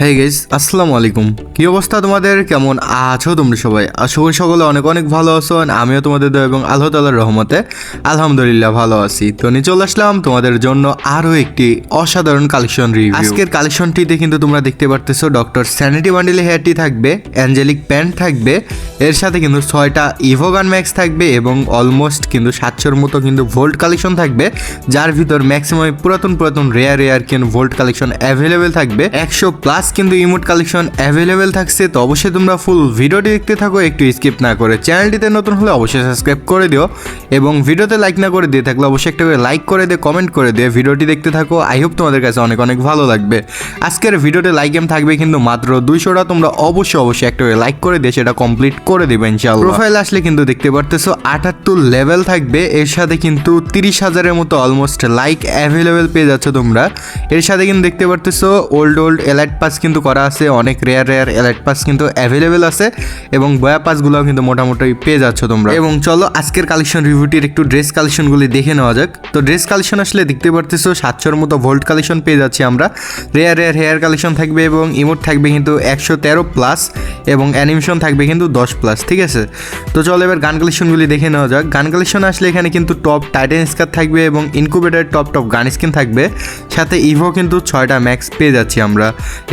হ্যাঁ গেস আসসালামু আলাইকুম। কি অবস্থা তোমাদের? কেমন আছো তোমরা সবাই? আশা করি সকলে অনেক অনেক ভালো আছো আমিও তোমাদের দয়া এবং আল্লাহ তালার রহমতে আলহামদুলিল্লাহ ভালো আছি। তো নিয়ে চলে আসলাম তোমাদের জন্য আরও একটি অসাধারণ কালেকশন রিভিউ আজকের কালেকশনটিতে কিন্তু তোমরা দেখতে পারতেছো ডক্টর স্যানিটি বান্ডেলে হেয়ারটি থাকবে অ্যাঞ্জেলিক প্যান্ট থাকবে, এর সাথে কিন্তু ছয়টা ইভোগান ম্যাক্স থাকবে এবং অলমোস্ট কিন্তু সাতশোর মতো কিন্তু ভোল্ট কালেকশন থাকবে, যার ভিতর ম্যাক্সিমাম পুরাতন পুরাতন রেয়ার রেয়ার কিন্তু ভোল্ট কালেকশন অ্যাভেলেবেল থাকবে। একশো প্লাস কিন্তু ইমোট কালেকশন অ্যাভেলেবেল থাকছে, তো অবশ্যই তোমরা ফুল ভিডিওটি দেখতে থাকো, একটু স্কিপ না করে চ্যানেলটিতে নতুন হলে অবশ্যই সাবস্ক্রাইব করে দিও এবং ভিডিওতে লাইক না করে দিয়ে থাকলে অবশ্যই একটা করে লাইক করে দিয়ে কমেন্ট করে দিয়ে ভিডিওটি দেখতে থাকো। আই হোপ তোমাদের কাছে অনেক অনেক ভালো লাগবে। আজকের ভিডিওতে লাইক গেম থাকবে কিন্তু মাত্র দুইশোটা তোমরা অবশ্যই অবশ্যই একটা করে লাইক করে দিয়ে সেটা কমপ্লিট করে দেবে, ইনশাআল্লাহ। প্রোফাইল আসলে কিন্তু দেখতে পারতেছো, আটাত্তর লেভেল থাকবে, এর সাথে কিন্তু তিরিশ হাজারের মতো অলমোস্ট লাইক অ্যাভেলেবেল পেয়ে যাচ্ছ তোমরা। এর সাথে কিন্তু দেখতে পারতেছো ওল্ড ওল্ড এলাইট পাস কিন্তু করা আছে, অনেক রেয়ার রেয়ার এলাইট পাস কিন্তু অ্যাভেলেবেল আছে এবং বয়া পাসগুলোও কিন্তু মোটামুটি পেয়ে যাচ্ছ তোমরা। এবং চলো আজকের কালেকশন রিভিউটির একটু ড্রেস কালেকশনগুলি দেখে নেওয়া যাক। তো ড্রেস কালেকশন আসলে দেখতে পারতেছো, সাতশোর মতো ভোল্ট কালেকশন পেয়ে যাচ্ছি আমরা। রেয়ার রেয়ার হেয়ার কালেকশন থাকবে এবং ইমোট থাকবে কিন্তু একশো তেরো প্লাস এবং অ্যানিমেশন থাকবে কিন্তু দশ প্লাস ঠিক আছে? তো চলো এবার গান কালেকশনগুলি দেখে নেওয়া যাক। গান কালেকশন আসলে এখানে কিন্তু টপ টাইটেন স্কার থাকবে এবং incubator top top gun skin থাকবে। সাথে ইভো কিন্তু ছয়টা ম্যাক্স পেয়ে যাচ্ছি আমরা।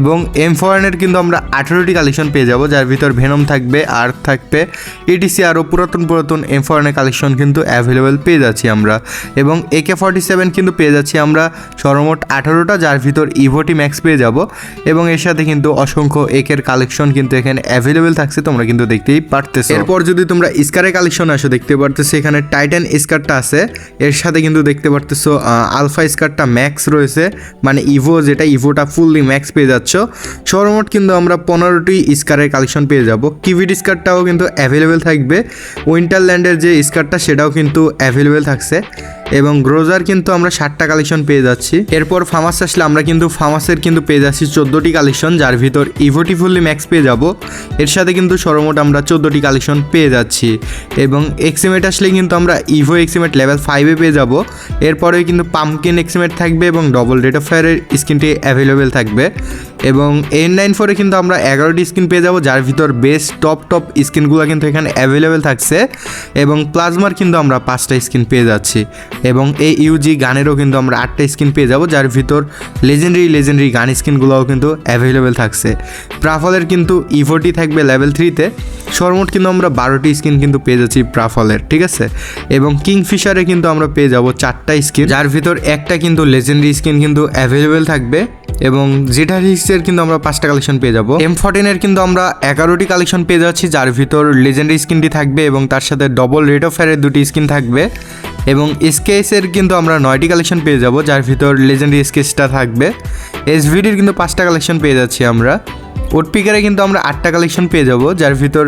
এবং এম ফরেনের কিন্তু আমরা আঠেরোটি কালেকশন পেয়ে যাব, যার ভিতর ভেনম থাকবে আর্থ থাকবে ইটিসি আরও পুরাতন পুরাতন এম ফরেনের কালেকশন কিন্তু অ্যাভেলেবেল পেয়ে যাচ্ছি আমরা। এবং একে ফর্টি সেভেন কিন্তু পেয়ে যাচ্ছি আমরা সর্বমোট আঠারোটা, যার ভিতর ইভোটি ম্যাক্স পেয়ে যাব। এবং এর সাথে কিন্তু অসংখ্য একের কালেকশন কিন্তু এখানে অ্যাভেলেবেল থাকছে, তোমরা কিন্তু দেখতেই পারতেছো। এরপর যদি তোমরা স্কারের কালেকশন আসো, দেখতে পারতেছো এখানে টাইটান স্কারটা আছে। এর সাথে কিন্তু দেখতে পারতেছো আলফা স্কারটা ম্যাক্স রয়েছে। মানে ইভো যেটা ইভোটা ফুললি ম্যাক্স পেয়ে যাচ্ছ। সর্বমোট কিন্তু আমরা পনেরোটি স্কারের কালেকশন পেয়ে যাব। কিভিড স্কারটাও কিন্তু অ্যাভেলেবেল থাকবে। উইন্টারল্যান্ডের যে স্কারটা, সেটাও কিন্তু অ্যাভেলেবেল থাকছে। এবং গ্রোজার কিন্তু আমরা ষাটটা কালেকশন পেয়ে যাচ্ছি। এরপর ফার্মাস আসলে আমরা কিন্তু ফার্মাসের কিন্তু পেয়ে যাচ্ছি চোদ্দোটি কালেকশন যার ভিতর ইভোটি ফুললি ম্যাক্স পেয়ে যাব। এর সাথে কিন্তু সর্বমোট আমরা চোদ্দোটি কালেকশন পেয়ে যাচ্ছি। এবং এক্সিমেট আসলে কিন্তু আমরা ইভো এক্সিমেট লেভেল ফাইভে পেয়ে যাব। এরপরে কিন্তু পাম্পকিন এক্সিমেট থাকবে এবং ডবল রেট অফ ফায়ারের স্কিনটি অ্যাভেলেবেল থাকবে। এবং এন নাইন ফোরে কিন্তু আমরা এগারোটি স্কিন পেয়ে যাব, যার ভিতর বেস্ট টপ টপ স্কিনগুলো কিন্তু এখানে অ্যাভেলেবেল থাকছে। এবং প্লাজমার কিন্তু আমরা পাঁচটা স্কিন পেয়ে যাচ্ছি। এবং এই ইউজি গানেরও কিন্তু আমরা আটটা স্কিন পেয়ে যাব, যার ভিতর লেজেন্ডারি লেজেন্ডারি গান স্কিনগুলোও কিন্তু অ্যাভেলেবেল থাকছে। প্রাফলের কিন্তু ইভোটি থাকবে লেভেল থ্রিতে সর্বমোট কিন্তু আমরা বারোটি স্কিন কিন্তু পেয়ে যাচ্ছি প্রাফলের, ঠিক আছে? এবং কিংফিশারে কিন্তু আমরা পেয়ে যাব চারটা স্কিন, যার ভিতর একটা কিন্তু লেজেন্ডারি স্কিন কিন্তু অ্যাভেলেবেল থাকবে এবং জেঠারিক্সের কিন্তু আমরা পাঁচটা কালেকশন পেয়ে যাব। এম ফোরটিনের কিন্তু আমরা এগারোটি কালেকশন পেয়ে যাচ্ছি, যার ভিতর লেজেন্ডারি স্কিনটি থাকবে এবং তার সাথে ডবল রেড অফ ফায়ারের দুটি স্কিন থাকবে। এবং এসকেএসের কিন্তু আমরা নয়টি কালেকশন পেয়ে যাব, যার ভিতর লেজেন্ডারি স্কেচটা থাকবে। এসভিডির কিন্তু পাঁচটা কালেকশন পেয়ে যাচ্ছি আমরা। ওটপিকারে কিন্তু আমরা আটটা কালেকশন পেয়ে যাব, যার ভিতর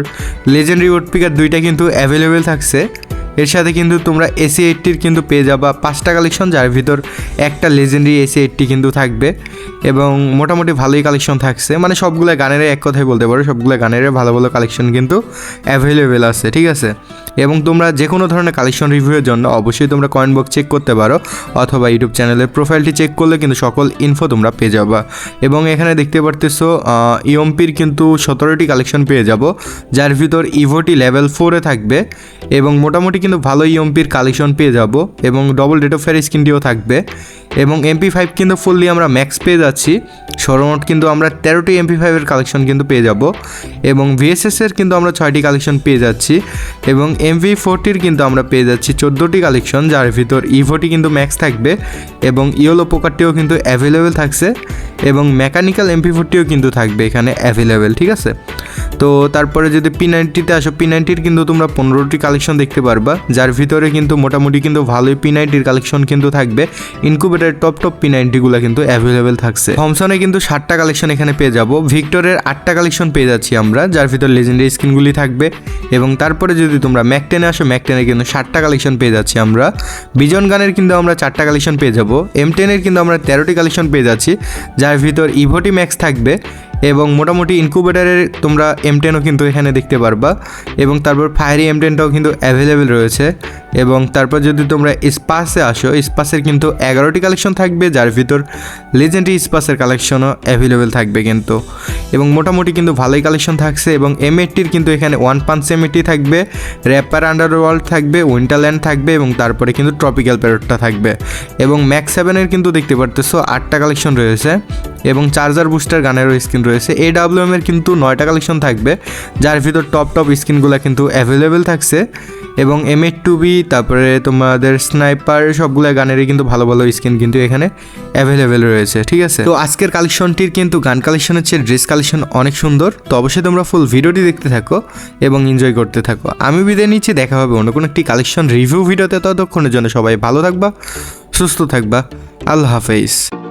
লেজেন্ডারি ওটপিকার দুইটা কিন্তু অ্যাভেলেবেল থাকছে। এর সাথে কিন্তু তোমরা এসি এইটটির কিন্তু পেয়ে যাবা পাঁচটা কালেকশন যার ভিতর একটা লেজেন্ডারি এসি এইটটি কিন্তু থাকবে। এবং মোটামুটি ভালোই কালেকশন থাকছে। মানে সবগুলো গানের এক কথাই বলতে পারো, সবগুলো গানের ভালো ভালো কালেকশন কিন্তু অ্যাভেলেবেল আছে, ঠিক আছে? এবং তোমরা যে কোনো ধরনের কালেকশন রিভিউয়ের জন্য অবশ্যই তোমরা কয়েন বক্স চেক করতে পারো, অথবা ইউটিউব চ্যানেলের প্রোফাইলটি চেক করলে কিন্তু সকল ইনফো তোমরা পেয়ে যাবা। এবং এখানে দেখতে পারতেছো ইয়ম্পির কিন্তু সতেরোটি কালেকশন পেয়ে যাব, যার ভিতর ইভোটি লেভেল ফোরে থাকবে, এবং মোটামুটি কিন্তু ভালো ইয়ম্পির কালেকশন পেয়ে যাব, এবং ডবল ডেট অফ ফেয়ার স্কিনটিও থাকবে। এবং এমপি ফাইভ কিন্তু ফুললি আমরা ম্যাক্স পেয়ে যাচ্ছি, সর্বমোট কিন্তু আমরা তেরোটি এমপি ফাইভের কালেকশন কিন্তু পেয়ে যাব, এবং ভিএসএসের কিন্তু আমরা ছয়টি কালেকশন পেয়ে যাচ্ছি, এবং এমভি ফোরটির কিন্তু আমরা পেয়ে যাচ্ছি চোদ্দোটি কালেকশন যার ভিতর ইভোটি কিন্তু ম্যাক্স থাকবে এবং ইয়েলো পোকারটিও কিন্তু অ্যাভেলেবেল থাকছে এবং মেকানিক্যাল এমপি ফোরটিও কিন্তু থাকবে এখানে অ্যাভেলেবেল ঠিক আছে? তো তারপরে যদি পি নাইনটিতে আসো পি নাইনটির কিন্তু তোমরা পনেরোটি কালেকশন দেখতে পারবা। যার ভিতরে কিন্তু মোটামুটি কিন্তু ভালোই পি নাইনটির কালেকশন কিন্তু থাকবে। ইনকুবেটার টপ টপ পি নাইনটিগুলো কিন্তু অ্যাভেলেবেল থাকছে। থমসনে কিন্তু ষাটটা কালেকশন এখানে পেয়ে যাব। ভিক্টরের আটটা কালেকশন পেয়ে যাচ্ছি আমরা, যার ভিতর লেজেন্ডারি স্কিনগুলি থাকবে। এবং তারপরে যদি তোমরা ম্যাকটেনে আসো ম্যাকটেনে কিন্তু ষাটটা কালেকশন পেয়ে যাচ্ছি আমরা। বিজন গানের কিন্তু আমরা চারটা কালেকশন পেয়ে যাব। এম টেনের কিন্তু আমরা তেরোটি কালেকশন পেয়ে যাচ্ছি, যার ভিতর ইভোটি ম্যাক্স থাকবে। এবং মোটামুটি ইনকুবেটারের তোমরা এম টেনও কিন্তু এখানে দেখতে পারবা। এবং তারপর ফায়ারি এম টেনটাও কিন্তু অ্যাভেলেবেল রয়েছে। এবং তারপর যদি তোমরা স্পাসে আসো স্পাসের কিন্তু এগারোটি কালেকশন থাকবে, যার ভিতর লেজেন্ডারি স্পাসের কালেকশনও অ্যাভেলেবেল থাকবে কিন্তু। এবং মোটামুটি কিন্তু ভালোই কালেকশন থাকছে এবং এম এইটটির কিন্তু এখানে ওয়ান পাঞ্চ এম এইটটি থাকবে র্যাপার আন্ডারওয়ার্ল্ড থাকবে উইন্টারল্যান্ড থাকবে এবং তারপরে কিন্তু ট্রপিক্যাল প্যারটটা থাকবে। এবং ম্যাক্স সেভেনের কিন্তু দেখতে পারতেছো, আটটা কালেকশন রয়েছে। এবং চার্জার বুস্টার গানেরও স্কিন রয়েছে। এ এর কিন্তু নয়টা কালেকশন থাকবে, যার ভিতর টপ টপ স্কিনগুলো কিন্তু অ্যাভেলেবেল থাকছে। এবং এম এইট টু বি তারপরে তোমাদের স্নাইপার সবগুলো গানেরই কিন্তু ভালো ভালো স্কিন কিন্তু এখানে অ্যাভেলেবেল রয়েছে, ঠিক আছে? তো আজকের কালেকশনটির কিন্তু গান কালেকশনের চেয়ে ড্রেস কালেকশন অনেক সুন্দর। তো অবশ্যই তোমরা ফুল ভিডিওটি দেখতে থাকো এবং এনজয় করতে থাকো। আমি বিদায় নিচ্ছি, দেখা হবে অন্য কোনো একটি কালেকশন রিভিউ ভিডিওতে। ততক্ষণের জন্য সবাই ভালো থাকবা, সুস্থ থাকবা। আল্লাহ হাফেজ।